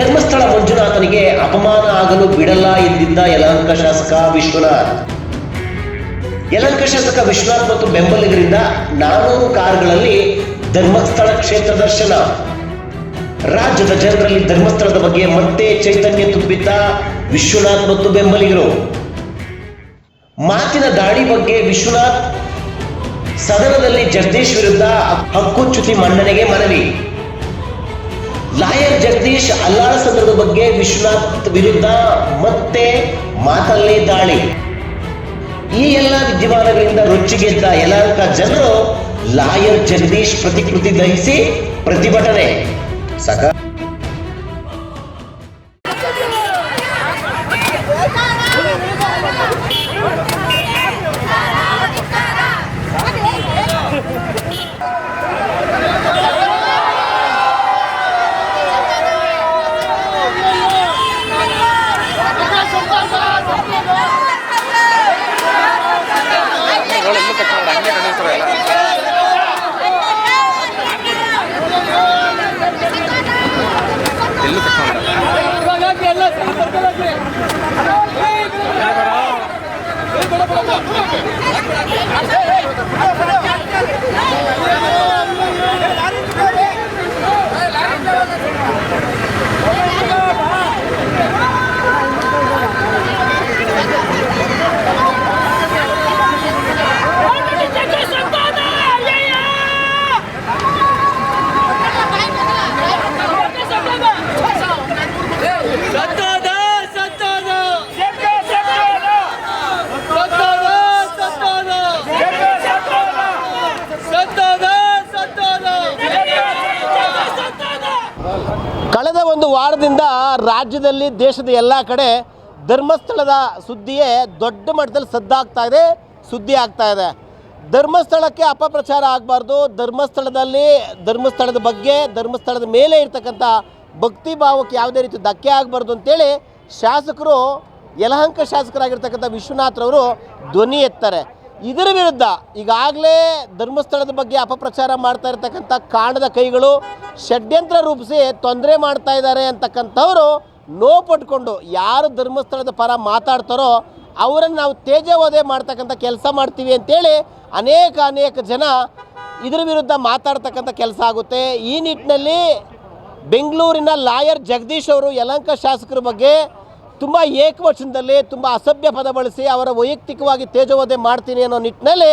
ಧರ್ಮಸ್ಥಳ ಮಂಜುನಾಥನಿಗೆ ಅಪಮಾನ ಆಗಲು ಬಿಡಲ್ಲ ಎಂದಿದ್ದ ಯಲಹಂಕ ಶಾಸಕ ವಿಶ್ವನಾಥ್. ಯಲಹಂಕ ಶಾಸಕ ವಿಶ್ವನಾಥ್ ಮತ್ತು ಬೆಂಬಲಿಗರಿಂದ ನಾನೂರು ಕಾರ್ಗಳಲ್ಲಿ ಧರ್ಮಸ್ಥಳ ಕ್ಷೇತ್ರ ದರ್ಶನ. ರಾಜ್ಯದ ಜನರಲ್ಲಿ ಧರ್ಮಸ್ಥಳದ ಬಗ್ಗೆ ಮತ್ತೆ ಚೈತನ್ಯ ತುಂಬಿದ್ದ ವಿಶ್ವನಾಥ್ ಮತ್ತು ಬೆಂಬಲಿಗರು. ಮಾತಿನ ದಾಳಿ ಬಗ್ಗೆ ವಿಶ್ವನಾಥ್ ಸದನದಲ್ಲಿ ಜಗದೀಶ್ ವಿರುದ್ಧ ಹಕ್ಕುಚ್ಯುತಿ ಮನ್ನಣೆಗೆ ಮನವಿ. ಲಾಯರ್ ಜಗದೀಶ್ ಅಲ್ಲಾಳಸಂದ್ರದ ಬಗ್ಗೆ ವಿಶ್ವನಾಥ್ ವಿರುದ್ಧ ಮತ್ತೆ ಮಾತಲ್ಲೇ ದಾಳಿ. ಈ ಎಲ್ಲ ವಿದ್ಯಮಾನಗಳಿಂದ ರೊಚ್ಚಿಗೆದ್ದ ಯಲಹಂಕ ಜನರು ಲಾಯರ್ ಜಗದೀಶ್ ಪ್ರತಿಕೃತಿ ದಹಿಸಿ ಪ್ರತಿಭಟನೆ. ಸಕ ವಾರದಿಂದ ರಾಜ್ಯದಲ್ಲಿ, ದೇಶದ ಎಲ್ಲ ಕಡೆ ಧರ್ಮಸ್ಥಳದ ಸುದ್ದಿಯೇ ದೊಡ್ಡ ಮಟ್ಟದಲ್ಲಿ ಸದ್ದಾಗ್ತಾ ಇದೆ, ಸುದ್ದಿ ಆಗ್ತಾ ಇದೆ. ಧರ್ಮಸ್ಥಳಕ್ಕೆ ಅಪಪ್ರಚಾರ ಆಗಬಾರ್ದು. ಧರ್ಮಸ್ಥಳದಲ್ಲಿ, ಧರ್ಮಸ್ಥಳದ ಬಗ್ಗೆ, ಧರ್ಮಸ್ಥಳದ ಮೇಲೆ ಇರ್ತಕ್ಕಂಥ ಭಕ್ತಿ ಭಾವಕ್ಕೆ ಯಾವುದೇ ರೀತಿ ಧಕ್ಕೆ ಆಗಬಾರ್ದು ಅಂತೇಳಿ ಶಾಸಕರು, ಯಲಹಂಕ ಶಾಸಕರಾಗಿರ್ತಕ್ಕಂಥ ವಿಶ್ವನಾಥ್ರವರು ಧ್ವನಿ ಎತ್ತಾರೆ. ಇದರ ವಿರುದ್ಧ ಈಗಾಗಲೇ ಧರ್ಮಸ್ಥಳದ ಬಗ್ಗೆ ಅಪಪ್ರಚಾರ ಮಾಡ್ತಾ ಇರತಕ್ಕಂಥ ಕಾಣದ ಕೈಗಳು ಷಡ್ಯಂತ್ರ ರೂಪಿಸಿ ತೊಂದರೆ ಮಾಡ್ತಾ ಇದ್ದಾರೆ ಅಂತಕ್ಕಂಥವರು ಪಟ್ಕೊಂಡು ಯಾರು ಧರ್ಮಸ್ಥಳದ ಪರ ಮಾತಾಡ್ತಾರೋ ಅವರನ್ನು ನಾವು ತೇಜೋವಧೆ ಮಾಡ್ತಕ್ಕಂಥ ಕೆಲಸ ಮಾಡ್ತೀವಿ ಅಂತೇಳಿ ಅನೇಕ ಅನೇಕ ಜನ ಇದರ ವಿರುದ್ಧ ಮಾತಾಡ್ತಕ್ಕಂಥ ಕೆಲಸ ಆಗುತ್ತೆ. ಈ ನಿಟ್ಟಿನಲ್ಲಿ ಬೆಂಗಳೂರಿನ ಲಾಯರ್ ಜಗದೀಶ್ ಅವರು ಯಲಂಕ ಶಾಸಕರ ಬಗ್ಗೆ ತುಂಬ ಏಕವಚನದಲ್ಲಿ, ತುಂಬ ಅಸಭ್ಯ ಪದ ಬಳಸಿ ಅವರ ವೈಯಕ್ತಿಕವಾಗಿ ತೇಜೋವಧೆ ಮಾಡ್ತೀನಿ ಅನ್ನೋ ನಿಟ್ಟಿನಲ್ಲಿ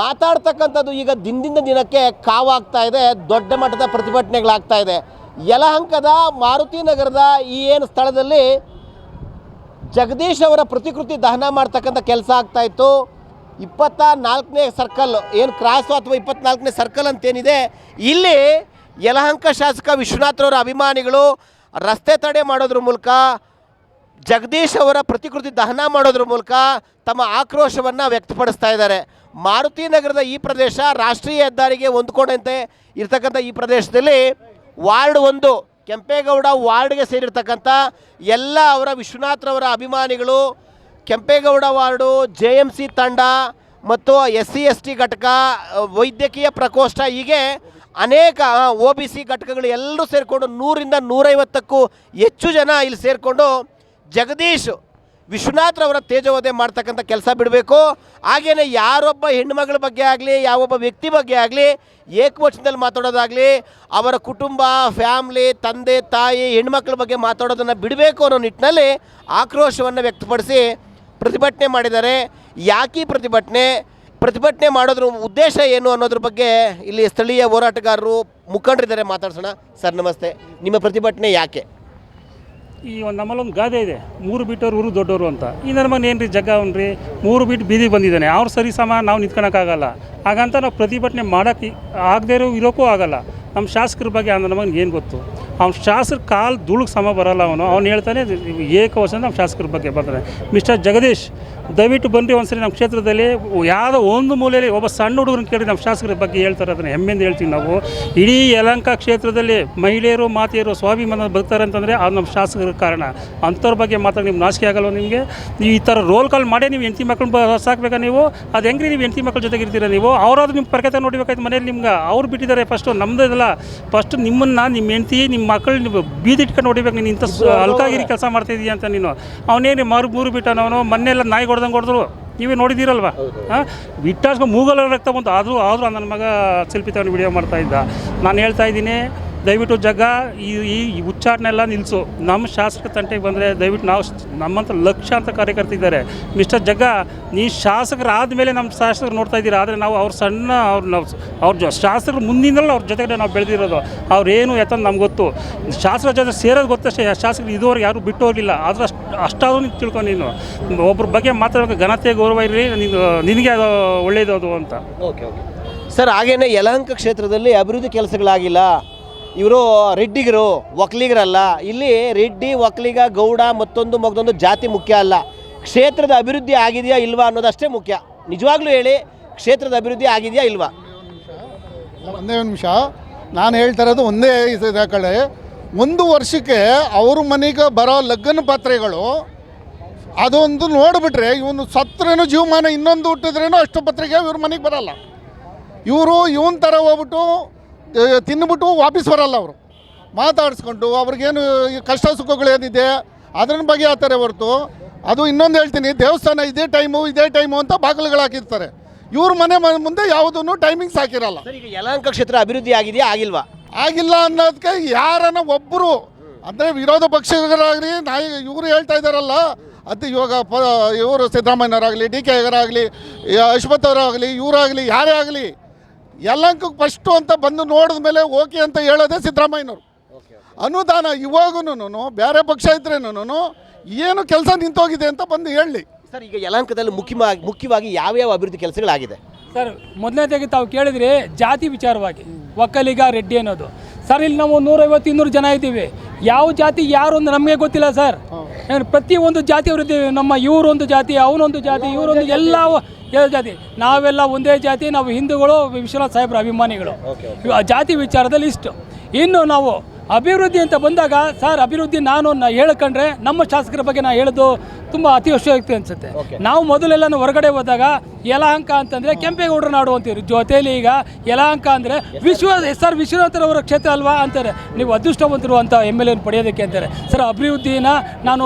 ಮಾತಾಡ್ತಕ್ಕಂಥದ್ದು ಈಗ ದಿನದಿಂದ ದಿನಕ್ಕೆ ಕಾವಾಗ್ತಾ ಇದೆ, ದೊಡ್ಡ ಮಟ್ಟದ ಪ್ರತಿಭಟನೆಗಳಾಗ್ತಾ ಇದೆ. ಯಲಹಂಕದ ಮಾರುತಿ ನಗರದ ಈ ಏನು ಸ್ಥಳದಲ್ಲಿ ಜಗದೀಶ್ ಅವರ ಪ್ರತಿಕೃತಿ ದಹನ ಮಾಡ್ತಕ್ಕಂಥ ಕೆಲಸ ಆಗ್ತಾ ಇತ್ತು. ಇಪ್ಪತ್ತ ನಾಲ್ಕನೇ ಸರ್ಕಲ್, ಏನು ಕ್ರಾಸು ಅಥವಾ ಇಪ್ಪತ್ನಾಲ್ಕನೇ ಸರ್ಕಲ್ ಅಂತೇನಿದೆ, ಇಲ್ಲಿ ಯಲಹಂಕ ಶಾಸಕ ವಿಶ್ವನಾಥ್ರವರ ಅಭಿಮಾನಿಗಳು ರಸ್ತೆ ತಡೆ ಮಾಡೋದ್ರ ಮೂಲಕ ಜಗದೀಶ್ ಅವರ ಪ್ರತಿಕೃತಿ ದಹನ ಮಾಡೋದ್ರ ಮೂಲಕ ತಮ್ಮ ಆಕ್ರೋಶವನ್ನು ವ್ಯಕ್ತಪಡಿಸ್ತಾ ಇದ್ದಾರೆ. ಮಾರುತಿ ನಗರದ ಈ ಪ್ರದೇಶ ರಾಷ್ಟ್ರೀಯ ಹೆದ್ದಾರಿಗೆ ಹೊಂದ್ಕೊಂಡಂತೆ ಇರ್ತಕ್ಕಂಥ ಈ ಪ್ರದೇಶದಲ್ಲಿ ವಾರ್ಡ್ ಒಂದು, ಕೆಂಪೇಗೌಡ ವಾರ್ಡ್ಗೆ ಸೇರಿರ್ತಕ್ಕಂಥ ಎಲ್ಲ ಅವರ ವಿಶ್ವನಾಥ್ರವರ ಅಭಿಮಾನಿಗಳು, Kempegowda ward, J M C ತಂಡ ಮತ್ತು ಎಸ್ ಸಿ, ಎಸ್ ಟಿ ಘಟಕ, ವೈದ್ಯಕೀಯ ಪ್ರಕೋಷ್ಠ ಹೀಗೆ ಅನೇಕ ಒ ಬಿ ಸಿ ಘಟಕಗಳು ಎಲ್ಲರೂ ಸೇರಿಕೊಂಡು ನೂರಿಂದ ನೂರೈವತ್ತಕ್ಕೂ ಹೆಚ್ಚು ಜನ ಇಲ್ಲಿ ಸೇರಿಕೊಂಡು ಜಗದೀಶ್ ವಿಶ್ವನಾಥ್ರವರ ತೇಜೋವಧೆ ಮಾಡ್ತಕ್ಕಂಥ ಕೆಲಸ ಬಿಡಬೇಕು. ಹಾಗೆಯೇ ಯಾರೊಬ್ಬ ಹೆಣ್ಮಗಳ ಬಗ್ಗೆ ಆಗಲಿ, ಯಾವೊಬ್ಬ ವ್ಯಕ್ತಿ ಬಗ್ಗೆ ಆಗಲಿ, ಏಕವಚನದಲ್ಲಿ ಮಾತಾಡೋದಾಗಲಿ, ಅವರ ಕುಟುಂಬ, ಫ್ಯಾಮ್ಲಿ, ತಂದೆ, ತಾಯಿ ಹೆಣ್ಮಕ್ಳ ಬಗ್ಗೆ ಮಾತಾಡೋದನ್ನು ಬಿಡಬೇಕು ಅನ್ನೋ ನಿಟ್ಟಿನಲ್ಲಿ ಆಕ್ರೋಶವನ್ನು ವ್ಯಕ್ತಪಡಿಸಿ ಪ್ರತಿಭಟನೆ ಮಾಡಿದ್ದಾರೆ. ಯಾಕೆ ಪ್ರತಿಭಟನೆ? ಪ್ರತಿಭಟನೆ ಮಾಡೋದ್ರ ಉದ್ದೇಶ ಏನು ಅನ್ನೋದ್ರ ಬಗ್ಗೆ ಇಲ್ಲಿ ಸ್ಥಳೀಯ ಹೋರಾಟಗಾರರು ಮುಖಂಡರಿದ್ದಾರೆ, ಮಾತಾಡ್ಸೋಣ. ಸರ್, ನಮಸ್ತೆ. ನಿಮ್ಮ ಪ್ರತಿಭಟನೆ ಯಾಕೆ? ಈ ಒಂದು ನಮ್ಮಲ್ಲೊಂದು ಗಾದೆ ಇದೆ. ಮೂರು ಬಿಟ್ಟವ್ರು ಊರು ದೊಡ್ಡವರು ಅಂತ. ಈ ನನ್ನ ಮನೆ ಏನು ರೀ ಜಗ್ಗ ಅವ್ನ್ರಿ? ಮೂರು ಬಿಟ್ಟು ಬೀದಿಗೆ ಬಂದಿದ್ದಾನೆ. ಅವ್ರು ಸರಿ ಸಮ, ನಾವು ನಿಂತ್ಕೊಳಕ್ಕಾಗಲ್ಲ ಹಾಗಂತ ನಾವು ಪ್ರತಿಭಟನೆ ಮಾಡೋಕ್ಕೆ ಆಗದೇ ಇರೋ ಇರೋಕ್ಕೂ ಆಗಲ್ಲ. ನಮ್ಮ ಶಾಸಕರ ಬಗ್ಗೆ ಅಂದ್ರೆ ನಮಗೆ ಏನು ಗೊತ್ತು? ಅವ್ನ ಶಾಸಕರ ಕಾಲು ಧೂಳಿಗೆ ಸಮ ಬರಲ್ಲ ಅವನು. ಅವ್ನು ಹೇಳ್ತಾನೆ ಏಕವಸನ ನಮ್ಮ ಶಾಸಕರ ಬಗ್ಗೆ ಬರ್ತಾನೆ ಮಿಸ್ಟರ್ ಜಗದೀಶ್, ದಯವಿಟ್ಟು ಬನ್ನಿರಿ ಒಂದ್ಸರಿ ನಮ್ಮ ಕ್ಷೇತ್ರದಲ್ಲಿ. ಯಾವುದೋ ಒಂದು ಮೂಲೆಯಲ್ಲಿ ಒಬ್ಬ ಸಣ್ಣ ಹುಡುಗರನ್ನ ಕೇಳಿ ನಮ್ಮ ಶಾಸಕರ ಬಗ್ಗೆ ಹೇಳ್ತಾರೆ. ಅದನ್ನು ಹೆಮ್ಮೆಯಿಂದ ಹೇಳ್ತೀವಿ ನಾವು. ಇಡೀ ಯಲಂಕ ಕ್ಷೇತ್ರದಲ್ಲಿ ಮಹಿಳೆಯರು, ಮಾತೆಯರು ಸ್ವಾಭಿಮಾನ ಬರ್ತಾರೆ ಅಂತಂದರೆ ಅದು ನಮ್ಮ ಶಾಸಕರ ಕಾರಣ. ಅಂಥವ್ರ ಬಗ್ಗೆ ಮಾತ್ರ ನಿಮ್ಗೆ ನಾಚಿಕೆ ಆಗಲ್ವ ನಿಮಗೆ? ನೀವು ಈ ಥರ ರೋಲ್ ಕಾಲ್ ಮಾಡಿ ನೀವು ಹೆಂಡತಿ ಮಕ್ಕಳು ಸಾಕಬೇಕಾ ನೀವು? ಅದು ಹೆಂಗ್ರಿ ನೀವು ಹೆಂಡತಿ ಮಕ್ಕಳ ಜೊತೆಗೆ ಇರ್ತೀರಾ ನೀವು? ಅವರಾದ್ರೂ ನಿಮ್ಮ ಪರಕತೆ ನೋಡಬೇಕಾಯ್ತು ಮನೇಲಿ ನಿಮ್ಗೆ. ಅವ್ರು ಬಿಟ್ಟಿದ್ದಾರೆ ಫಸ್ಟು ನಮ್ಮದೆಲ್ಲ ಫಸ್ಟ್ ನಿಮ್ಮನ್ನು ನಿಮ್ಮ ಹೆಂಡತಿ ನಿಮ್ಮ ಮಕ್ಕಳು ನೀವು ಬೀದಿ ಇಟ್ಕೊಂಡು ಹೊಡಿಬೇಕು. ನೀನು ಇಂಥ ಅಲ್ಕಾಗಿರಿ ಕೆಲಸ ಮಾಡ್ತಾಯಿದ್ದೀಯ ಅಂತ ನೀನು. ಅವನೇನು ಮರು ಮೂರು ಬಿಟ್ಟನವನು ಮೊನ್ನೆಲ್ಲ ನಾಯಿ ಹೊಡೆದಂಗೆ ಹೊಡೆದ್ರು. ನೀವೇ ನೋಡಿದ್ದೀರಲ್ವಾ ಹಾಂ? ಬಿಟ್ಟಾಸ್ಕೊಂಡು ಮೂಗಲ್ಲ ರಕ್ತ ಬಂತು ಆದರೂ ಆದರೂ ನನ್ನ ಮಗ ತಗೊಂಡು ವಿಡಿಯೋ ಮಾಡ್ತಾ ಇದ್ದ. ನಾನು ಹೇಳ್ತಾ ಇದ್ದೀನಿ ದಯವಿಟ್ಟು ಜಗ, ಈ ಈ ಉಚ್ಚಾರಣೆ ಎಲ್ಲ ನಿಲ್ಲಿಸು ನಮ್ಮ ಶಾಸಕ ತಂಟೆಗೆ ಬಂದರೆ ದಯವಿಟ್ಟು ನಾವು ನಮ್ಮಂಥ ಲಕ್ಷಾಂತರ ಕಾರ್ಯಕರ್ತಿದ್ದಾರೆ ಮಿಸ್ಟರ್ ಜಗ್ಗ ನೀ ಶಾಸಕರಾದ ಮೇಲೆ ನಮ್ಮ ಶಾಸಕರು ನೋಡ್ತಾ ಇದ್ದೀರಾ, ಆದರೆ ನಾವು ಅವ್ರ ಸಣ್ಣ, ಅವ್ರ, ನಾವು ಅವ್ರ ಶಾಸಕರು ಮುಂದಿನಲ್ಲ ಅವ್ರ ಜೊತೆಗೆ ನಾವು ಬೆಳೆದಿರೋದು. ಅವ್ರೇನು ಎತ್ತಂದು ನಮ್ಗೆ ಗೊತ್ತು. ಶಾಸಕರ ಜೊತೆ ಸೇರೋದು ಗೊತ್ತಷ್ಟೇ ಶಾಸಕರು ಇದುವರೆಗೆ ಯಾರು ಬಿಟ್ಟು ಹೋಗಿಲ್ಲ ಆದರೂ ಅಷ್ಟು, ಅಷ್ಟಾದರೂ ನೀನು ತಿಳ್ಕೊ ನೀನು. ಒಬ್ಬರ ಬಗ್ಗೆ ಮಾತಾಡೋಕೆ ಘನತೆ ಗೌರವ ಇರಲಿ, ನೀನು, ನಿನಗೆ ಅದು ಒಳ್ಳೆಯದು ಅದು ಅಂತ. Okay okay. ಸರ್, ಹಾಗೇನೆ ಯಲಹಂಕ ಕ್ಷೇತ್ರದಲ್ಲಿ ಅಭಿವೃದ್ಧಿ ಕೆಲಸಗಳಾಗಿಲ್ಲ. ಇವರು ರೆಡ್ಡಿಗರು ಒಕ್ಕಲಿಗರಲ್ಲ ಇಲ್ಲಿ ರೆಡ್ಡಿ ಒಕ್ಕಲಿಗ ಗೌಡ ಮತ್ತೊಂದು ಮಗದೊಂದು ಜಾತಿ ಮುಖ್ಯ ಅಲ್ಲ. ಕ್ಷೇತ್ರದ ಅಭಿವೃದ್ಧಿ ಆಗಿದೆಯಾ ಇಲ್ವಾ ಅನ್ನೋದಷ್ಟೇ ಮುಖ್ಯ. ನಿಜವಾಗ್ಲೂ ಹೇಳಿ, ಕ್ಷೇತ್ರದ ಅಭಿವೃದ್ಧಿ ಆಗಿದೆಯಾ ಇಲ್ವಾ? ಒಂದೇ ನಿಮಿಷ. ನಾನು ಹೇಳ್ತಾ ಇರೋದು ಒಂದೇ ಇದೆ ಕಡೆ ಒಂದು ವರ್ಷಕ್ಕೆ ಅವ್ರ ಮನೆಗೆ ಬರೋ ಲಗ್ನ ಪಾತ್ರೆಗಳು, ಅದೊಂದು ನೋಡಿಬಿಟ್ರೆ ಇವನು ಸತ್ರೇನು ಜೀವಮಾನ ಇನ್ನೊಂದು ಹುಟ್ಟಿದ್ರೇನು ಅಷ್ಟು ಪತ್ರಿಕೆ ಇವ್ರ ಮನೆಗೆ ಬರಲ್ಲ. ಇವರು ಇವನ್ ಥರ ಹೋಗ್ಬಿಟ್ಟು ತಿಂದ್ಬಿಟ್ಟು ವಾಪಸ್ ಬರಲ್ಲ ಅವರು. ಮಾತಾಡಿಸ್ಕೊಂಡು ಅವ್ರಿಗೇನು ಈ ಕಷ್ಟ ಸುಖಗಳೇನಿದೆ ಅದ್ರ ಬಗ್ಗೆ ಆತಾರೆ ಹೊರತು ಅದು ಇನ್ನೊಂದು ಹೇಳ್ತೀನಿ ದೇವಸ್ಥಾನ ಇದೇ ಟೈಮು ಇದೇ ಟೈಮು ಅಂತ ಬಾಗಿಲುಗಳು ಹಾಕಿರ್ತಾರೆ. ಇವ್ರ ಮನೆ ಮುಂದೆ ಯಾವುದನ್ನು ಟೈಮಿಂಗ್ಸ್ ಹಾಕಿರಲ್ಲ. ಈಗ ಯಲಹಂಕ ಕ್ಷೇತ್ರ ಅಭಿವೃದ್ಧಿ ಆಗಿದೆಯಾ ಆಗಿಲ್ವಾ? ಆಗಿಲ್ಲ ಅನ್ನೋದಕ್ಕೆ ಯಾರನ್ನ ಒಬ್ಬರು ಅಂದರೆ ವಿರೋಧ ಪಕ್ಷಗಳಾಗಲಿ ನಾಯ ಇವರು ಹೇಳ್ತಾ ಇದ್ದಾರಲ್ಲ ಅದು ಇವಾಗ ಪ ಇವರು ಸಿದ್ದರಾಮಯ್ಯನವರಾಗಲಿ ಡಿ ಕೆ ಆಗಲಿ ಅಶ್ವಥ್ ಅವರಾಗಲಿ ಇವರಾಗಲಿ ಯಾರೇ ಆಗಲಿ ಎಲ್ಲಂಕಕ್ಕೆ ಫಸ್ಟು ಅಂತ ಬಂದು ನೋಡಿದ ಮೇಲೆ ಓಕೆ ಅಂತ ಹೇಳೋದೇ ಸಿದ್ದರಾಮಯ್ಯನವರು. ಅನುದಾನ ಇವಾಗೂ ಬೇರೆ ಪಕ್ಷ ಇದ್ರೇನು ಏನು ಕೆಲಸ ನಿಂತೋಗಿದೆ ಅಂತ ಬಂದು ಹೇಳಿ. ಸರ್ ಈಗ ಯಲಂಕದಲ್ಲಿ ಮುಖ್ಯವಾಗಿ ಮುಖ್ಯವಾಗಿ ಯಾವ್ಯಾವ ಅಭಿವೃದ್ಧಿ ಕೆಲಸಗಳಾಗಿದೆ? ಸರ್ ಮೊದಲನೇದಾಗಿ ತಾವು ಕೇಳಿದ್ರಿ ಜಾತಿ ವಿಚಾರವಾಗಿ ಒಕ್ಕಲಿಗ ರೆಡ್ಡಿ ಅನ್ನೋದು. ಸರ್ ಇಲ್ಲಿ ನಾವು ನೂರೈವತ್ತು ಇನ್ನೂರು ಜನ ಇದ್ದೀವಿ. ಯಾವ ಜಾತಿ ಯಾರು ಅಂತ ನಮಗೆ ಗೊತ್ತಿಲ್ಲ ಸರ್. ಏನು ಪ್ರತಿಯೊಂದು ಜಾತಿ ಇದ್ದೀವಿ. ನಮ್ಮ ಇವರೊಂದು ಜಾತಿ ಅವನೊಂದು ಜಾತಿ ಇವರೊಂದು ಎಲ್ಲ ಎಲ್ಲ ಜಾತಿ. ನಾವೆಲ್ಲ ಒಂದೇ ಜಾತಿ ನಾವು ಹಿಂದೂಗಳು ವಿಶ್ವನಾಥ್ ಸಾಹೇಬ್ರ ಅಭಿಮಾನಿಗಳು. ಜಾತಿ ವಿಚಾರದಲ್ಲಿ ಇಷ್ಟು. ಇನ್ನು ನಾವು ಅಭಿವೃದ್ಧಿ ಅಂತ ಬಂದಾಗ ಸರ್ ಅಭಿವೃದ್ಧಿ ನಾನು ಹೇಳ್ಕೊಂಡ್ರೆ ನಮ್ಮ ಶಾಸಕರ ಬಗ್ಗೆ ನಾನು ಹೇಳೋದು ತುಂಬ ಅತಿವಶ್ಯಕತೆ ಅನಿಸುತ್ತೆ. ನಾವು ಮೊದಲೆಲ್ಲ ಹೊರಗಡೆ ಹೋದಾಗ ಯಲಹಂಕ ಅಂತಂದರೆ ಕೆಂಪೇಗೌಡರ ನಾಡು ಅಂತೀವಿ ಜೊತೆಯಲ್ಲಿ ಈಗ ಯಲಹಂಕ ಅಂದರೆ ವಿಶ್ವ ಎಸ್ ಆರ್ ವಿಶ್ವನಾಥರವರ ಕ್ಷೇತ್ರ ಅಲ್ವಾ ಅಂತಾರೆ. ನೀವು ಅದೃಷ್ಟವಂತರು ಅಂತ ಎಂ ಎಲ್ ಎನ್ ಪಡೆಯೋದಕ್ಕೆ ಅಂತಾರೆ. ಸರ್ ಅಭಿವೃದ್ಧಿನ ನಾನು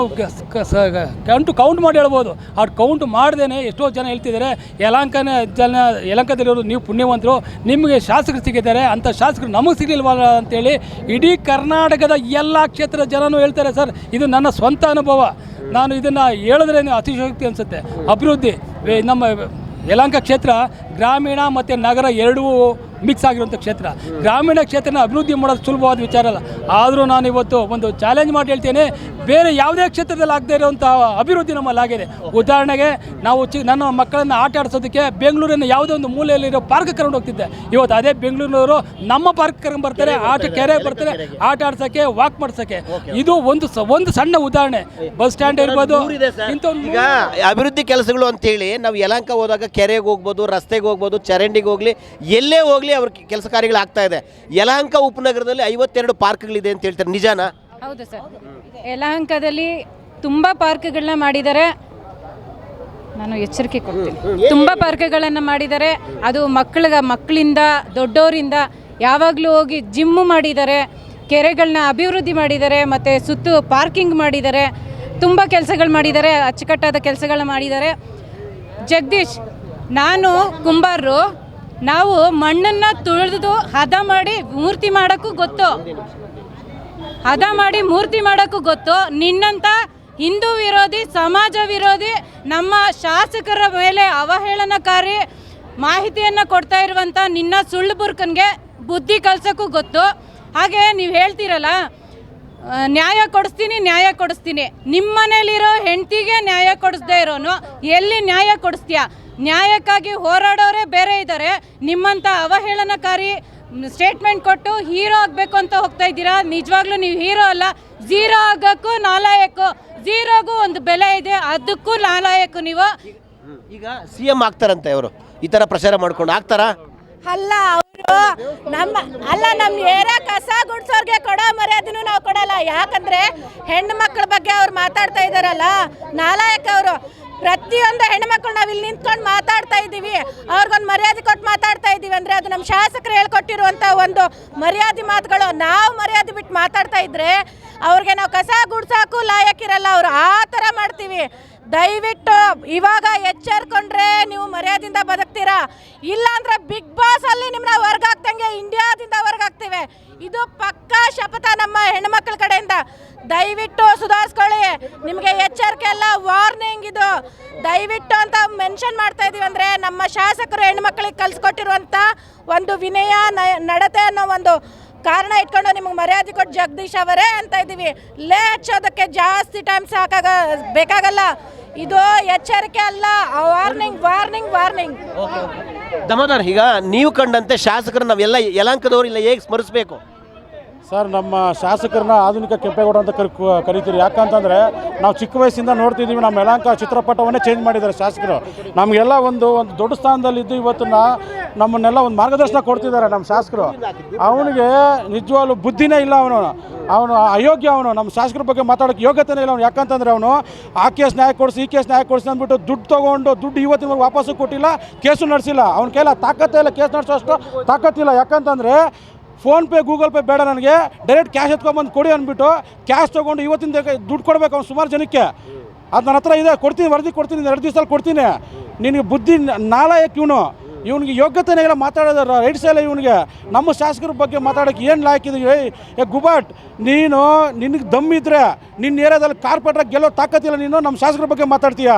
ಕೌಂಟು ಕೌಂಟ್ ಮಾಡಿ ಹೇಳ್ಬೋದು. ಆ ಕೌಂಟ್ ಮಾಡ್ದೇನೆ ಎಷ್ಟೋ ಜನ ಹೇಳ್ತಿದ್ದಾರೆ ಯಲಹಂಕನ ಜನ ಯಲಹಂಕದಲ್ಲಿರೋದು ನೀವು ಪುಣ್ಯವಂತರು ನಿಮಗೆ ಶಾಸಕರು ಸಿಗಿದ್ದಾರೆ ಅಂಥ ಶಾಸಕರು ನಮಗೆ ಸಿಗಲಿಲ್ವಲ್ಲ ಅಂತೇಳಿ ಇಡೀ ಕರ್ನಾಟಕದ ಎಲ್ಲ ಕ್ಷೇತ್ರದ ಜನನೂ ಹೇಳ್ತಾರೆ, ಸರ್, ಇದು ನನ್ನ ಸ್ವಂತ ಅನುಭವ. ನಾನು ಇದನ್ನು ಹೇಳಿದ್ರೆ ಅತಿಶಯೋಕ್ತಿ ಅನಿಸುತ್ತೆ. ಅಭಿವೃದ್ಧಿ ನಮ್ಮ ಯಲಹಂಕ ಕ್ಷೇತ್ರ ಗ್ರಾಮೀಣ ಮತ್ತು ನಗರ ಎರಡೂ ಮಿಕ್ಸ್ ಆಗಿರುವಂಥ ಕ್ಷೇತ್ರ. ಗ್ರಾಮೀಣ ಕ್ಷೇತ್ರನ ಅಭಿವೃದ್ಧಿ ಮಾಡೋದು ಸುಲಭವಾದ ವಿಚಾರ ಅಲ್ಲ. ಆದರೂ ನಾನು ಇವತ್ತು ಒಂದು ಚಾಲೆಂಜ್ ಮಾಡಿ ಹೇಳ್ತೇನೆ. ಬೇರೆ ಯಾವುದೇ ಕ್ಷೇತ್ರದಲ್ಲಿ ಆಗದೇ ಇರುವಂಥ ಅಭಿವೃದ್ಧಿ ನಮ್ಮಲ್ಲಿ ಆಗಿದೆ. ಉದಾಹರಣೆಗೆ ನಾವು ಚಿ ನನ್ನ ಮಕ್ಕಳನ್ನು ಆಟ ಆಡಿಸೋದಕ್ಕೆ ಬೆಂಗಳೂರಿನ ಯಾವುದೇ ಒಂದು ಮೂಲೆಯಲ್ಲಿರೋ ಪಾರ್ಕ್ ಕರ್ಕೊಂಡು ಹೋಗ್ತಿದ್ದೆ. ಇವತ್ತು ಅದೇ ಬೆಂಗಳೂರಿನವರು ನಮ್ಮ ಪಾರ್ಕ್ ಕರ್ಕೊಂಡು ಬರ್ತಾರೆ ಆಟ ಕೆರೆ ಬರ್ತಾರೆ ಆಟ ಆಡ್ಸೋಕ್ಕೆ ವಾಕ್ ಮಾಡ್ಸೋಕ್ಕೆ ಇದು ಒಂದು ಸ- ಒಂದು ಸಣ್ಣ ಉದಾಹರಣೆ. ಬಸ್ ಸ್ಟ್ಯಾಂಡ್ ಇರ್ಬೋದು ಇಂಥ ಒಂದು ಈಗ ಅಭಿವೃದ್ಧಿ ಕೆಲಸಗಳು ಅಂತೇಳಿ ನಾವು ಯಲಂಕ ಹೋದಾಗ ಕೆರೆಗೆ ಹೋಗ್ಬೋದು ರಸ್ತೆಗೆ ಹೋಗ್ಬೋದು ಚರಂಡಿಗೆ ಹೋಗಲಿ ಎಲ್ಲೇ ಹೋಗಲಿ ಅವ್ರ ಕೆಲಸ ಕಾರ್ಯಗಳಾಗ್ತಾ ಇದೆ. ಯಲಹಂಕ ಉಪನಗರದಲ್ಲಿ ಐವತ್ತೆರಡು ಪಾರ್ಕ್ಗಳಿದೆ ಅಂತ ಹೇಳ್ತಾರೆ ನಿಜಾನಾ? ಹೌದು ಸರ್. ಯಲಹಂಕದಲ್ಲಿ ತುಂಬ ಪಾರ್ಕ್ಗಳನ್ನ ಮಾಡಿದ್ದಾರೆ. ನಾನು ಎಚ್ಚರಿಕೆ ಕೊಡ್ತೀನಿ. ತುಂಬ ಪಾರ್ಕ್ಗಳನ್ನು ಮಾಡಿದ್ದಾರೆ. ಅದು ಮಕ್ಕಳಿಗೆ ಮಕ್ಕಳಿಂದ ದೊಡ್ಡವರಿಂದ ಯಾವಾಗಲೂ ಹೋಗಿ ಜಿಮ್ಮು ಮಾಡಿದ್ದಾರೆ. ಕೆರೆಗಳನ್ನ ಅಭಿವೃದ್ಧಿ ಮಾಡಿದ್ದಾರೆ. ಮತ್ತು ಸುತ್ತು ಪಾರ್ಕಿಂಗ್ ಮಾಡಿದ್ದಾರೆ. ತುಂಬ ಕೆಲಸಗಳು ಮಾಡಿದ್ದಾರೆ. ಅಚ್ಚುಕಟ್ಟಾದ ಕೆಲಸಗಳನ್ನ ಮಾಡಿದ್ದಾರೆ. ಜಗದೀಶ್ ನಾನು ಕುಂಬಾರರು, ನಾವು ಮಣ್ಣನ್ನು ತುಳಿದು ಹದ ಮಾಡಿ ಮೂರ್ತಿ ಮಾಡೋಕ್ಕೂ ಗೊತ್ತು. ಹದ ಮಾಡಿ ಮೂರ್ತಿ ಮಾಡೋಕ್ಕೂ ಗೊತ್ತು. ನಿನ್ನಂಥ ಹಿಂದೂ ವಿರೋಧಿ, ಸಮಾಜ ವಿರೋಧಿ, ನಮ್ಮ ಶಾಸಕರ ಮೇಲೆ ಅವಹೇಳನಕಾರಿ ಮಾಹಿತಿಯನ್ನು ಕೊಡ್ತಾ ಇರುವಂಥ ನಿನ್ನ ಸುಳ್ಳು ಬುರ್ಕನ್ಗೆ ಬುದ್ಧಿ ಕಲ್ಸೋಕ್ಕೂ ಗೊತ್ತು. ಹಾಗೆ ನೀವು ಹೇಳ್ತೀರಲ್ಲ ನ್ಯಾಯ ಕೊಡಿಸ್ತೀನಿ ನ್ಯಾಯ ಕೊಡಿಸ್ತೀನಿ. ನಿಮ್ಮ ಮನೇಲಿರೋ ಹೆಂಡ್ತಿಗೆ ನ್ಯಾಯ ಕೊಡಿಸ್ದೇ ಇರೋನು ಎಲ್ಲಿ ನ್ಯಾಯ ಕೊಡಿಸ್ತೀಯ? ನ್ಯಾಯಕ್ಕಾಗಿ ಹೋರಾಡೋರೇ ಬೇರೆ ಇದ್ದಾರೆ ನಿಮ್ಮಂಥ ಅವಹೇಳನಕಾರಿ ಸ್ಟೇಟ್ಮೆಂಟ್ ಕೊಟ್ಟು ಹೀರೋ ಆಗಬೇಕು ಅಂತ ಹೋಗ್ತಾ ಇದ್ದೀರಾ? ನಿಜವಾಗ್ಲೂ ನೀವು ಹೀರೋ ಅಲ್ಲ. ಝೀರೋ ಆಗೋಕ್ಕೂ ನಾಲಾಯಕ್ಕು ಝೀರೋಗೂ ಒಂದು ಬೆಲೆ ಇದೆ ಅದಕ್ಕೂ ನಾಲಾಯಕ್ಕು ನೀವು. ಈಗ ಸಿ ಎಂ ಆಗ್ತಾರಂತೆ ಅವರು. ಈ ಥರ ಪ್ರಚಾರ ಮಾಡ್ಕೊಂಡು ಆಗ್ತಾರಾ? ಅಲ್ಲ ಅವರು ನಮ್ಮ ಅಲ್ಲ ನಮ್ಮ ಏರ ಕಸ ಗುಡ್ಸೋರ್ಗೆ ಕೊಡೋ ಮರ್ಯಾದೆನೂ ನಾವು ಕೊಡಲ್ಲ ಯಾಕಂದ್ರೆ ಹೆಣ್ಣು ಮಕ್ಕಳ ಬಗ್ಗೆ ಅವ್ರು ಮಾತಾಡ್ತಾ ಇದ್ದಾರಲ್ಲ, ನಾಲಾಯಕ ಅವರು, ಪ್ರತಿಯೊಂದು ಹೆಣ್ಮಕ್ಳು ನಾವು ಇಲ್ಲಿ ನಿಂತ್ಕೊಂಡು ಮಾತಾಡ್ತಾ ಇದ್ದೀವಿ. ಅವ್ರಿಗೊಂದು ಮರ್ಯಾದೆ ಕೊಟ್ಟು ಮಾತಾಡ್ತಾ ಇದ್ದೀವಿ ಅಂದರೆ ಅದು ನಮ್ಮ ಶಾಸಕರು ಹೇಳ್ಕೊಟ್ಟಿರುವಂಥ ಒಂದು ಮರ್ಯಾದೆ ಮಾತುಗಳು. ನಾವು ಮರ್ಯಾದೆ ಬಿಟ್ಟು ಮಾತಾಡ್ತಾ ಇದ್ರೆ ಅವ್ರಿಗೆ ನಾವು ಕಸ ಗುಡ್ಸಾಕು ಲಾಯಕ್ಕಿರಲ್ಲ ಅವ್ರು. ಆ ಥರ ಮಾಡ್ತೀವಿ. ದಯವಿಟ್ಟು ಇವಾಗ ಎಚ್ಚರ್ಕೊಂಡ್ರೆ ನೀವು ಮರ್ಯಾದಿಂದ ಬದುಕ್ತೀರಾ? ಇಲ್ಲಾಂದ್ರೆ ಬಿಗ್ ಬಾಸ್ ಅಲ್ಲಿ ನಿಮ್ಮನ್ನ ಹೊರ್ಗಾಕ್ದಂಗೆ ಇಂಡಿಯಾದಿಂದ ಹೊರಗಾಗ್ತೀವಿ ಇದು ಪಕ್ಕಾ ಶಪಥ ನಮ್ಮ ಹೆಣ್ಮಕ್ಳ ಕಡೆಯಿಂದ. ದಯವಿಟ್ಟು ಸುಧಾರಿಸ್ಕೊಳ್ಳಿ. ನಿಮಗೆ ಎಚ್ಚರಿಕೆ ಎಲ್ಲ ವಾರ್ನಿಂಗ್ ಇದು. ದಯವಿಟ್ಟು ಅಂತ ಮೆನ್ಷನ್ ಮಾಡ್ತಾ ಇದೀವಿ ಅಂದ್ರೆ ನಮ್ಮ ಶಾಸಕರು ಹೆಣ್ಮಕ್ಳಿಗೆ ಕಲ್ಸ್ಕೊಟ್ಟಿರುವಂತ ಒಂದು ವಿನಯ ನಡತೆ ಅನ್ನೋ ಒಂದು ಕಾರಣ ಇಟ್ಕೊಂಡು ನಿಮಗೆ ಮರ್ಯಾದೆ ಕೊಟ್ಟು ಜಗದೀಶ್ ಅವರೇ ಅಂತ ಇದ್ದೀವಿ. ಲೇ, ಹಚ್ಚೋದಕ್ಕೆ ಜಾಸ್ತಿ ಟೈಮ್ ಸಾಕಾಗ, ಬೇಕಾಗಲ್ಲ. ಇದು ಎಚ್ಚರಿಕೆ ಅಲ್ಲ. ವಾರ್ನಿಂಗ್ ವಾರ್ನಿಂಗ್ ವಾರ್ನಿಂಗ್ ದಮೋದರ್ ಈಗ ನೀವು ಕಂಡಂತೆ ಶಾಸಕರು ನಾವೆಲ್ಲ ಯಲಾಂಕದವ್ರು ಇಲ್ಲ ಹೇಗೆ ಸ್ಮರಿಸಬೇಕು? ಸರ್, ನಮ್ಮ ಶಾಸಕರನ್ನ ಆಧುನಿಕ ಕೆಂಪೇಗೌಡ ಅಂತ ಕರಿ ಕರಿತೀರಿ. ಯಾಕಂತಂದರೆ ನಾವು ಚಿಕ್ಕ ವಯಸ್ಸಿಂದ ನೋಡ್ತಿದ್ದೀವಿ ನಮ್ಮ ಯಲಾಂಕ ಚಿತ್ರಪಟವನ್ನೇ ಚೇಂಜ್ ಮಾಡಿದ್ದಾರೆ ಶಾಸಕರು. ನಮಗೆಲ್ಲ ಒಂದು ಒಂದು ದೊಡ್ಡ ಸ್ಥಾನದಲ್ಲಿದ್ದು ಇವತ್ತನ್ನ ನಮ್ಮನ್ನೆಲ್ಲ ಒಂದು ಮಾರ್ಗದರ್ಶನ ಕೊಡ್ತಿದ್ದಾರೆ ನಮ್ಮ ಶಾಸಕರು. ಅವನಿಗೆ ನಿಜವಾಗ್ಲೂ ಬುದ್ಧಿನೇ ಇಲ್ಲ ಅವನು. ಅವನು ಅಯೋಗ್ಯ ಅವನು. ನಮ್ಮ ಶಾಸಕರ ಬಗ್ಗೆ ಮಾತಾಡೋಕ್ಕೆ ಯೋಗ್ಯತೆನೇ ಇಲ್ಲ ಅವನು. ಯಾಕಂತಂದರೆ ಅವನು ಆ ಕೇಸ್ ನ್ಯಾಯ ಕೊಡಿಸಿ, ಈ ಕೇಸ್ ನ್ಯಾಯ ಕೊಡಿಸಿ ಅಂದ್ಬಿಟ್ಟು ದುಡ್ಡು ತೊಗೊಂಡು, ದುಡ್ಡು ಇವತ್ತಿನ ವಾಪಸ್ಸು ಕೊಟ್ಟಿಲ್ಲ, ಕೇಸು ನಡೆಸಿಲ್ಲ. ಅವ್ನ ಕೈಲ ತಾಕತ್ತೇ ಇಲ್ಲ. ಕೇಸ್ ನಡೆಸೋ ಅಷ್ಟು ತಾಕತ್ತಿಲ್ಲ. ಯಾಕಂತಂದರೆ ಫೋನ್ಪೇ ಗೂಗಲ್ ಪೇ ಬೇಡ ನನಗೆ. ಡೈರೆಕ್ಟ್ ಕ್ಯಾಶ್ ಎತ್ಕೊಂಬಂದು ಕೊಡಿ ಅಂದ್ಬಿಟ್ಟು ಕ್ಯಾಶ್ ತೊಗೊಂಡು ಇವತ್ತಿನ ದುಡ್ಡು ಕೊಡಬೇಕು ಅವ್ನು ಸುಮಾರು ಜನಕ್ಕೆ. ಅದು ನನ್ನ ಹತ್ರ ಇದೆ, ಕೊಡ್ತೀನಿ, ವರದಿ ಕೊಡ್ತೀನಿ, ಎರಡು ದಿವಸದಲ್ಲಿ ಕೊಡ್ತೀನಿ. ನಿನಗೆ ಬುದ್ಧಿ ನಾಲಾಯಕ್ ಇವನು. ಇವನಿಗೆ ಯೋಗ್ಯತೆನೇ ಇಲ್ಲ ಮಾತಾಡೋದು ರೈಟ್ಸ್ ಎಲ್ಲ ಇವನಿಗೆ. ನಮ್ಮ ಶಾಸಕರ ಬಗ್ಗೆ ಮಾತಾಡೋಕ್ಕೆ ಏನು ಲಾಯ್ಕಿದೆ ಏಯ್, ಏ ಗುಬಾಟ್ ನೀನು ನಿನಗೆ ದಮ್ಮಿದ್ರೆ ನಿನ್ನ ಏರಿಯಾದಲ್ಲಿ ಕಾರ್ಪೊರೇಟ್ರಾಗಿ ಗೆಲ್ಲೋ ತಾಕತ್ತಿಲ್ಲ ನೀನು, ನಮ್ಮ ಶಾಸಕರ ಬಗ್ಗೆ ಮಾತಾಡ್ತೀಯ?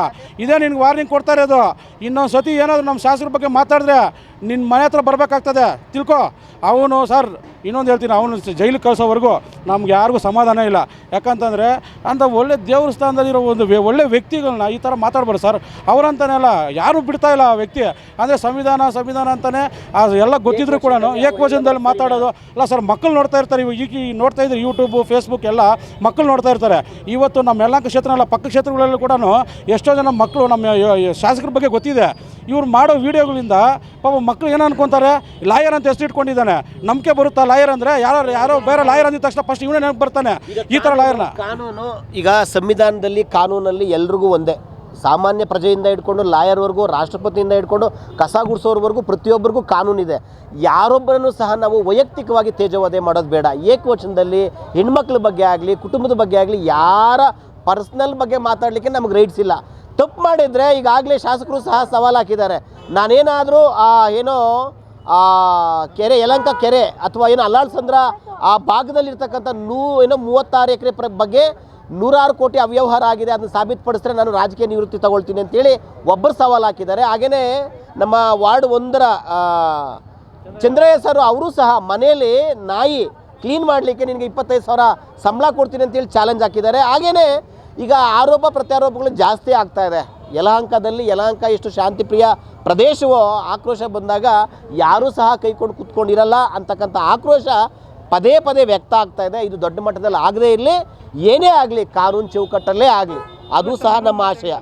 ಇದೇ ನಿನಗೆ ವಾರ್ನಿಂಗ್ ಕೊಡ್ತಾ ಇರೋದು. ಇನ್ನೊಂದು ಸತಿ ಏನಾದರೂ ನಮ್ಮ ಶಾಸಕರ ಬಗ್ಗೆ ಮಾತಾಡಿದ್ರೆ ನಿನ್ನ ಮನೆ ಹತ್ರ ಬರಬೇಕಾಗ್ತದೆ. ತಿಳ್ಕೊ. ಅವನು ಸರ್, ಇನ್ನೊಂದು ಹೇಳ್ತೀನಿ, ಅವನು ಜೈಲಿಗೆ ಕಳಿಸೋವರೆಗೂ ನಮ್ಗೆ ಯಾರಿಗೂ ಸಮಾಧಾನ ಇಲ್ಲ. ಯಾಕಂತಂದರೆ ಅಂತ ಒಳ್ಳೆ ದೇವ್ರ ಸ್ಥಾನದಲ್ಲಿರೋ ಒಂದು ಒಳ್ಳೆ ವ್ಯಕ್ತಿಗಳನ್ನ ಈ ಥರ ಮಾತಾಡ್ಬಾರ್ದು ಸರ್. ಅವರಂತಾನೆ ಅಲ್ಲ, ಯಾರೂ ಬಿಡ್ತಾ ಇಲ್ಲ ಆ ವ್ಯಕ್ತಿ. ಅಂದರೆ ಸಂವಿಧಾನ ಸಂವಿಧಾನ ಅಂತಲೇ ಎಲ್ಲ ಗೊತ್ತಿದ್ರು ಕೂಡ ಏಕವಚನದಲ್ಲಿ ಮಾತಾಡೋದು. ಅಲ್ಲ ಸರ್, ಮಕ್ಕಳು ನೋಡ್ತಾ ಇರ್ತಾರೆ ಇವಾಗ ಈಗ ನೋಡ್ತಾ ಇದ್ರೆ ಯೂಟ್ಯೂಬು, ಫೇಸ್ಬುಕ್ ಎಲ್ಲ ಮಕ್ಕಳು ನೋಡ್ತಾ ಇರ್ತಾರೆ. ಇವತ್ತು ನಮ್ಮ ಎಲ್ಲ ಕ್ಷೇತ್ರ ಅಲ್ಲ, ಪಕ್ಕ ಕ್ಷೇತ್ರಗಳಲ್ಲೂ ಕೂಡ ಎಷ್ಟೋ ಜನ ಮಕ್ಕಳು ನಮ್ಮ ಶಾಸಕರ ಬಗ್ಗೆ ಗೊತ್ತಿದೆ. ಇವ್ರು ಮಾಡೋ ವೀಡಿಯೋಗಳಿಂದ ಪಾಪ ಮಕ್ಕಳು ಏನು ಅನ್ಕೊಂತಾರೆ ಲಾಯರ್ ಅಂತ ಹೆಸರು ಇಟ್ಕೊಂಡಿದ್ದಾನೆ. ನಂಬಿಕೆ ಬರುತ್ತಾ ಲಾಯರ್ ಅಂದರೆ ಯಾರೋ ಯಾರೋ ಬೇರೆ ಲಾಯರ್ ಅಂದಿದ ತಕ್ಷಣ ಫಸ್ಟ್ ಇವನೇ ನೆನಪು ಬರ್ತಾನೆ ಈ ಥರ ಲಾಯರ್ನ. ಕಾನೂನು ಈಗ ಸಂವಿಧಾನದಲ್ಲಿ ಕಾನೂನಲ್ಲಿ ಎಲ್ರಿಗೂ ಒಂದೇ. ಸಾಮಾನ್ಯ ಪ್ರಜೆಯಿಂದ ಹಿಡ್ಕೊಂಡು ಲಾಯರ್ವರೆಗೂ ರಾಷ್ಟ್ರಪತಿಯಿಂದ ಹಿಡ್ಕೊಂಡು ಕಸ ಗುಡಿಸೋರ್ವರೆಗೂ ಪ್ರತಿಯೊಬ್ಬರಿಗೂ ಕಾನೂನಿದೆ. ಯಾರೊಬ್ಬರನ್ನು ಸಹ ನಾವು ವೈಯಕ್ತಿಕವಾಗಿ ತೇಜವಾದೆ ಮಾಡೋದು ಬೇಡ. ಏಕವಚನದಲ್ಲಿ ಹೆಣ್ಮಕ್ಳ ಬಗ್ಗೆ ಆಗಲಿ ಕುಟುಂಬದ ಬಗ್ಗೆ ಆಗಲಿ ಯಾರ ಪರ್ಸ್ನಲ್ ಬಗ್ಗೆ ಮಾತಾಡಲಿಕ್ಕೆ ನಮ್ಗೆ ರೈಟ್ಸ್ ಇಲ್ಲ. ತಪ್ಪು ಮಾಡಿದರೆ ಈಗಾಗಲೇ ಶಾಸಕರು ಸಹ ಸವಾಲು ಹಾಕಿದ್ದಾರೆ. ನಾನೇನಾದರೂ, ಆ, ಏನೋ, ಆ, ಕೆರೆ, ಯಲಂಕ ಕೆರೆ ಅಥವಾ ಏನೋ ಅಲ್ಲಾಳ್ಸಂದ್ರ ಆ ಭಾಗದಲ್ಲಿರ್ತಕ್ಕಂಥ ನೂ, ಏನೋ ಮೂವತ್ತಾರು ಎಕರೆ ಬಗ್ಗೆ ನೂರಾರು ಕೋಟಿ ಅವ್ಯವಹಾರ ಆಗಿದೆ, ಅದನ್ನು ಸಾಬೀತುಪಡಿಸಿದ್ರೆ ನಾನು ರಾಜಕೀಯ ನಿವೃತ್ತಿ ತಗೊಳ್ತೀನಿ ಅಂತೇಳಿ ಒಬ್ಬರು ಸವಾಲು ಹಾಕಿದ್ದಾರೆ. ಹಾಗೆಯೇ ನಮ್ಮ ವಾರ್ಡ್ ಒಂದರ ಚಂದ್ರಯ್ಯ ಸರ್ ಅವರು ಸಹ ಮನೆಯಲ್ಲಿ ನಾಯಿ ಕ್ಲೀನ್ ಮಾಡಲಿಕ್ಕೆ ನಿನಗೆ ಇಪ್ಪತ್ತೈದು ಸಾವಿರ ಸಂಬಳ ಕೊಡ್ತೀನಿ ಅಂತೇಳಿ ಚಾಲೆಂಜ್ ಹಾಕಿದ್ದಾರೆ. ಹಾಗೆಯೇ ಈಗ ಆರೋಪ ಪ್ರತ್ಯಾರೋಪಗಳು ಜಾಸ್ತಿ ಆಗ್ತಾ ಇದೆ. ಯಲಹಂಕದಲ್ಲಿ ಯಲಹಂಕ ಎಷ್ಟು ಶಾಂತಿಪ್ರಿಯ ಪ್ರದೇಶವೋ ಆಕ್ರೋಶ ಬಂದಾಗ ಯಾರೂ ಸಹ ಕೈಕೊಂಡು ಕೂತ್ಕೊಂಡಿರಲ್ಲ ಅಂತಕ್ಕಂಥ ಆಕ್ರೋಶ ಪದೇ ಪದೇ ವ್ಯಕ್ತ ಆಗ್ತಾ ಇದೆ. ಇದು ದೊಡ್ಡ ಮಟ್ಟದಲ್ಲಿ ಆಗದೇ ಇರಲಿ, ಏನೇ ಆಗಲಿ, ಕಾನೂನು ಚೌಕಟ್ಟಲ್ಲೇ ಆಗಲಿ, ಅದು ಸಹ ನಮ್ಮ ಆಶಯ.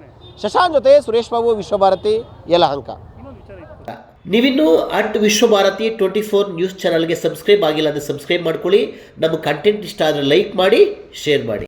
ಶಶಾಂಕ್ ಜೊತೆ ಸುರೇಶ್ ಬಾಬು, ವಿಶ್ವಭಾರತಿ, ಯಲಹಂಕ. ನೀವಿನ್ನೂ at Vishwabharati twenty four news ಚಾನಲ್ಗೆ ಸಬ್ಸ್ಕ್ರೈಬ್ ಆಗಿಲ್ಲ ಅಂದರೆ ಸಬ್ಸ್ಕ್ರೈಬ್ ಮಾಡ್ಕೊಳ್ಳಿ. ನಮ್ಮ ಕಂಟೆಂಟ್ ಇಷ್ಟ ಆದರೆ ಲೈಕ್ ಮಾಡಿ ಶೇರ್ ಮಾಡಿ.